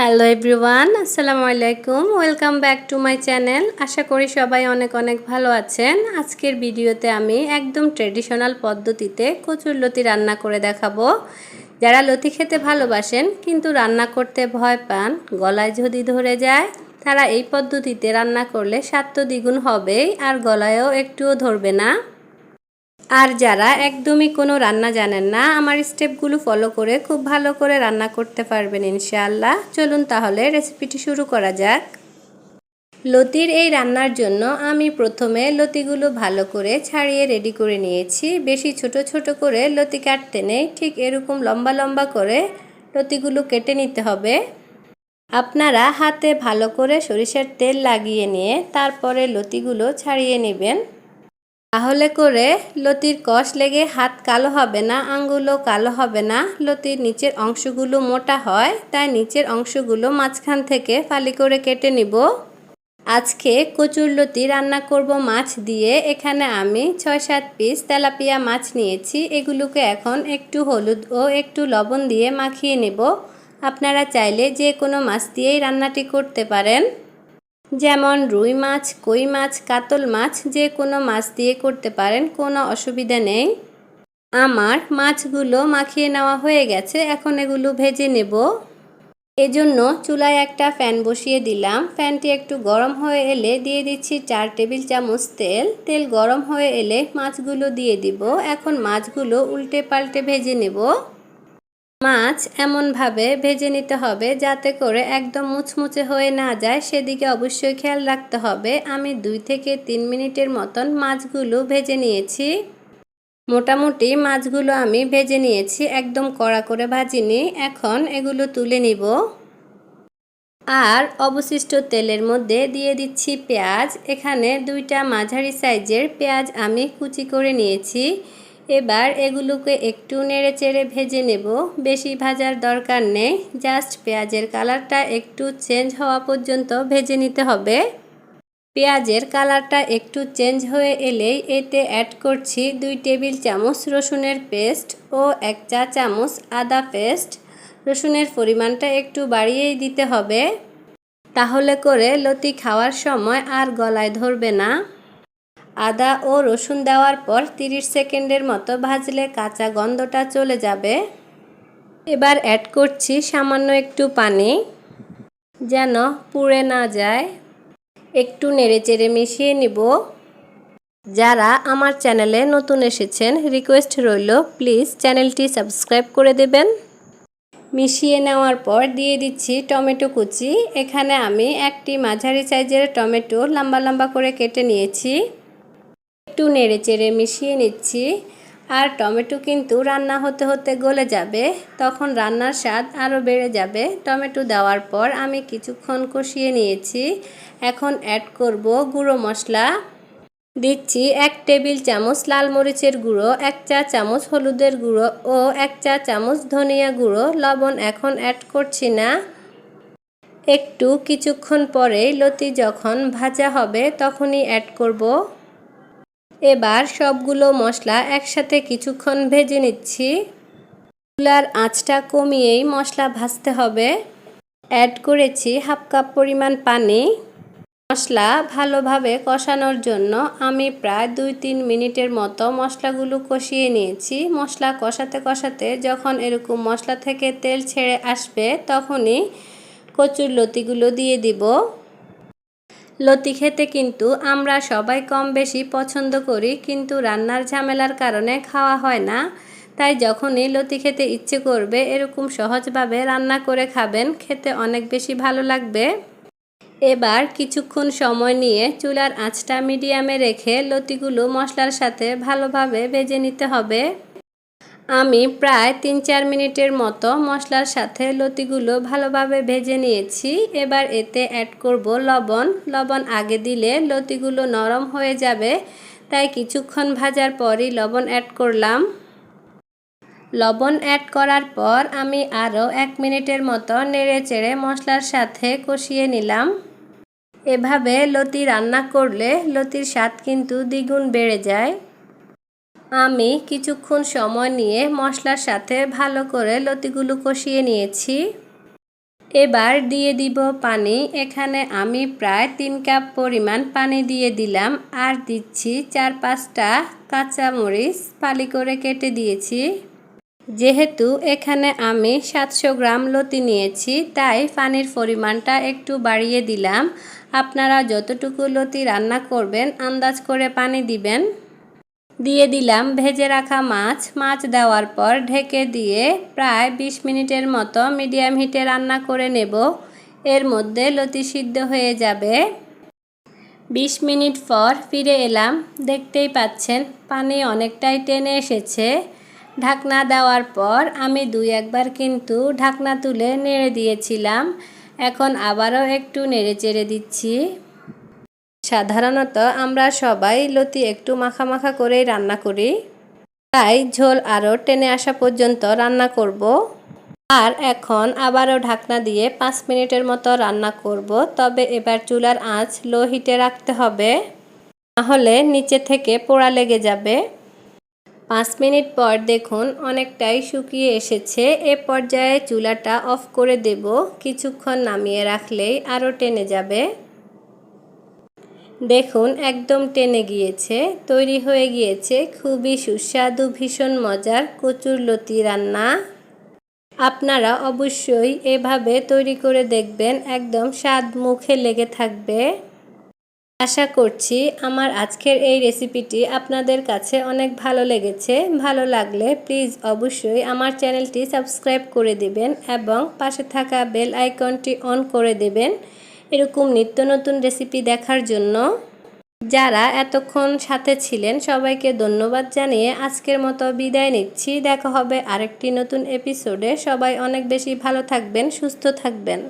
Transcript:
Hello everyone আসসালামু আলাইকুম welcome back to my channel আশা করি সবাই অনেক অনেক ভালো আছেন। আজকের ভিডিওতে আমি একদম ট্রেডিশনাল পদ্ধতিতে কচুর লতি রান্না করে দেখাবো। যারা লতি খেতে ভালোবাসেন, কিন্তু রান্না করতে ভয় পান, গলায় যদি ধরে যায়, তারা এই পদ্ধতিতে রান্না করলে স্বাদ তো দ্বিগুণ হবেই, আর গলায়ও একটুও ধরবে না। আর যারা একদমই কোনো রান্না জানেন না, আমার স্টেপগুলো ফলো করে খুব ভালো করে রান্না করতে পারবেন ইনশাআল্লাহ। চলুন তাহলে রেসিপিটি শুরু করা যাক। লতির এই রান্নার জন্য আমি প্রথমে লতিগুলো ভালো করে ছাড়িয়ে রেডি করে নিয়েছি। বেশি ছোট ছোট করে লতি কাটতে নেই, ঠিক এরকম লম্বা লম্বা করে লতিগুলো কেটে নিতে হবে। আপনারা হাতে ভালো করে সরিষার তেল লাগিয়ে নিয়ে তারপরে লতিগুলো ছাড়িয়ে নেবেন। তাহলে করে লতির কষ লেগে হাত কালো হবে না, আঙ্গুলও কালো হবে না। লতির নিচের অংশগুলো মোটা হয়, তাই নিচের অংশগুলো মাঝখান থেকে ফালি করে কেটে নিব। আজকে কচুর লতি রান্না করব মাছ দিয়ে। এখানে আমি ছয় সাত পিস তেলাপিয়া মাছ নিয়েছি। এগুলোকে এখন একটু হলুদ ও একটু লবণ দিয়ে মাখিয়ে নেব। আপনারা চাইলে যে কোনো মাছ দিয়েই রান্নাটি করতে পারেন। যেমন রুই মাছ, কই মাছ, কাতল মাছ, যে কোনো মাছ দিয়ে করতে পারেন, কোনো অসুবিধা নেই। আমার মাছগুলো মাখিয়ে নেওয়া হয়ে গেছে, এখন এগুলো ভেজে নেব। এজন্য চুলায় একটা ফ্যান বসিয়ে দিলাম। ফ্যানটি একটু গরম হয়ে এলে দিয়ে দিচ্ছি চার টেবিল চামচ তেল। তেল গরম হয়ে এলে মাছগুলো দিয়ে দিব। এখন মাছগুলো উল্টে পাল্টে ভেজে নেব। মাছ এমনভাবে ভেজে নিতে হবে যাতে করে একদম মুচমুচে হয়ে না যায়। সেদিকে অবশ্যই খেয়াল রাখতে হবে। আমি দুই থেকে তিন মিনিটের মতন মাছগুলো ভেজে নিয়েছি। মোটামুটি মাছগুলো আমি ভেজে নিয়েছি। একদম কড়া করে ভাজিনি। এখন এগুলো তুলে নিব। আর অবশিষ্ট তেলের মধ্যে দিয়ে দিচ্ছি পেঁয়াজ। এখানে দুইটা মাঝারি সাইজের পেঁয়াজ আমি কুচি করে নিয়েছি। এবার এগুলোকে একটু নেড়ে চেড়ে ভেজে নেব। বেশি ভাজার দরকার নেই। জাস্ট পেঁয়াজের কালারটা একটু চেঞ্জ হওয়া পর্যন্ত ভেজে নিতে হবে। পেঁয়াজের কালারটা একটু চেঞ্জ হয়ে এলেই এতে অ্যাড করছি দুই টেবিল চামচ রসুনের পেস্ট ও এক চা চামচ আদা পেস্ট। রসুনের পরিমাণটা একটু বাড়িয়েই দিতে হবে। তাহলে করে লতি খাওয়ার সময় আর গলায় ধরবে না। আদা ও রসুন দেওয়ার পর 30 সেকেন্ডের মতো ভাজলে কাঁচা গন্ধটা চলে যাবে। এবার অ্যাড করছি সামান্য একটু পানি, যেন পুড়ে না যায়। একটু নেড়েচেড়ে মিশিয়ে নিব। যারা আমার চ্যানেলে নতুন এসেছেন রিকোয়েস্ট রইল প্লিজ চ্যানেলটি সাবস্ক্রাইব করে দেবেন। মিশিয়ে নেওয়ার পর দিয়ে দিচ্ছি টমেটো কুচি। এখানে আমি একটি মাঝারি সাইজের টমেটো লম্বা লম্বা করে কেটে নিয়েছি। একটু নেড়ে চেড়ে মিশিয়ে নিচ্ছি। আর টমেটো কিন্তু রান্না হতে হতে গলে যাবে। তখন রান্নার স্বাদ আরও বেড়ে যাবে। টমেটো দেওয়ার পর আমি কিছুক্ষণ কষিয়ে নিয়েছি। এখন অ্যাড করব গুঁড়ো মশলা। দিচ্ছি এক টেবিল চামচ লাল মরিচের গুঁড়ো, এক চা চামচ হলুদের গুঁড়ো ও এক চা চামচ ধনিয়া গুঁড়ো। লবণ এখন অ্যাড করছি না। একটু কিছুক্ষণ পরেই লতি যখন ভাজা হবে তখনই অ্যাড করব। এবার সবগুলো মশলা একসাথে কিছুক্ষণ ভেজে নিচ্ছি। চুলার আঁচটা কমিয়েই মশলা ভাজতে হবে। অ্যাড করেছি হাফ কাপ পরিমাণ পানি। মশলা ভালোভাবে কষানোর জন্য আমি প্রায় দুই তিন মিনিটের মতো মশলাগুলো কষিয়ে নিয়েছি। মশলা কষাতে কষাতে যখন এরকম মশলা থেকে তেল ছেড়ে আসবে, তখনই কচুর লতিগুলো দিয়ে দিব। লতি খেতে কিন্তু আমরা সবাই কম বেশি পছন্দ করি, কিন্তু রান্নার ঝামেলার কারণে খাওয়া হয় না। তাই যখনই লতি খেতে ইচ্ছে করবে, এরকম সহজভাবে রান্না করে খাবেন, খেতে অনেক বেশি ভালো লাগবে। এবার কিছুক্ষণ সময় নিয়ে চুলার আঁচটা মিডিয়ামে রেখে লতিগুলো মশলার সাথে ভালোভাবে ভেজে নিতে হবে। আমি প্রায় তিন চার মিনিটের মতো মশলার সাথে লতিগুলো ভালোভাবে ভেজে নিয়েছি। এবার এতে অ্যাড করব লবণ। লবণ আগে দিলে লতিগুলো নরম হয়ে যাবে, তাই কিছুক্ষণ ভাজার পরই লবণ অ্যাড করলাম। লবণ অ্যাড করার পর আমি আরও এক মিনিটের মতো নেড়ে চেড়ে মশলার সাথে কষিয়ে নিলাম। এভাবে লতি রান্না করলে লতির স্বাদ কিন্তু দ্বিগুণ বেড়ে যায়। আমি কিছুক্ষণ সময় নিয়ে মশলার সাথে ভালো করে লতিগুলো কষিয়ে নিয়েছি। এবার দিয়ে দিব পানি। এখানে আমি প্রায় তিন কাপ পরিমাণ পানি দিয়ে দিলাম আর দিচ্ছি চার পাঁচটা কাঁচামরিচ ফালি করে কেটে দিয়েছি। যেহেতু এখানে আমি সাতশো গ্রাম লতি নিয়েছি, তাই পানির পরিমাণটা একটু বাড়িয়ে দিলাম। আপনারা যতটুকু লতি রান্না করবেন, আন্দাজ করে পানি দিবেন। দিয়ে দিলাম ভেজে রাখা মাছ। মাছ দেওয়ার পর ঢেকে দিয়ে প্রায় ২০ মিনিটের মতো মিডিয়াম হিটে রান্না করে নেব। এর মধ্যে লতি সিদ্ধ হয়ে যাবে। ২০ মিনিট পর ফিরে এলাম। দেখতেই পাচ্ছেন, পানি অনেকটাই টেনে এসেছে। ঢাকনা দেওয়ার পর আমি দুই একবার কিন্তু ঢাকনা তুলে নেড়ে দিয়েছিলাম। এখন আবারও একটু নেড়ে চেড়ে দিচ্ছি। সাধারণত আমরা সবাই লতি একটু মাখা মাখা করেই রান্না করি। তাই ঝোল আরও টেনে আসা পর্যন্ত রান্না করব। আর এখন আবারও ঢাকনা দিয়ে পাঁচ মিনিটের মতো রান্না করব। তবে এবার চুলার আঁচ লো হিটে রাখতে হবে। তাহলে নিচে থেকে পোড়া লেগে যাবে। পাঁচ মিনিট পর দেখুন অনেকটাই শুকিয়ে এসেছে। এ পর্যায়ে চুলাটা অফ করে দেব। কিছুক্ষণ নামিয়ে রাখলেই আরও টেনে যাবে। দেখুন, একদম টেনে গিয়েছে, তৈরি হয়ে গিয়েছে, খুবই সুস্বাদু, ভীষণ মজার কচুর লতি রান্না। আপনারা অবশ্যই এভাবে তৈরি করে দেখবেন, একদম স্বাদ মুখে লেগে থাকবে। আশা করছি আমার আজকের এই রেসিপিটি আপনাদের কাছে অনেক ভালো লেগেছে। ভালো লাগলে প্লিজ অবশ্যই আমার চ্যানেলটি সাবস্ক্রাইব করে দেবেন এবং পাশে থাকা বেল আইকনটি অন করে দেবেন। এরকম নিত্য নতুন রেসিপি দেখার জন্য যারা এতক্ষণ সাথে ছিলেন, সবাইকে ধন্যবাদ জানিয়ে আজকের মতো বিদায় নিচ্ছি। দেখা হবে আরেকটি নতুন এপিসোডে সবাই অনেক বেশি ভালো থাকবেন, সুস্থ থাকবেন।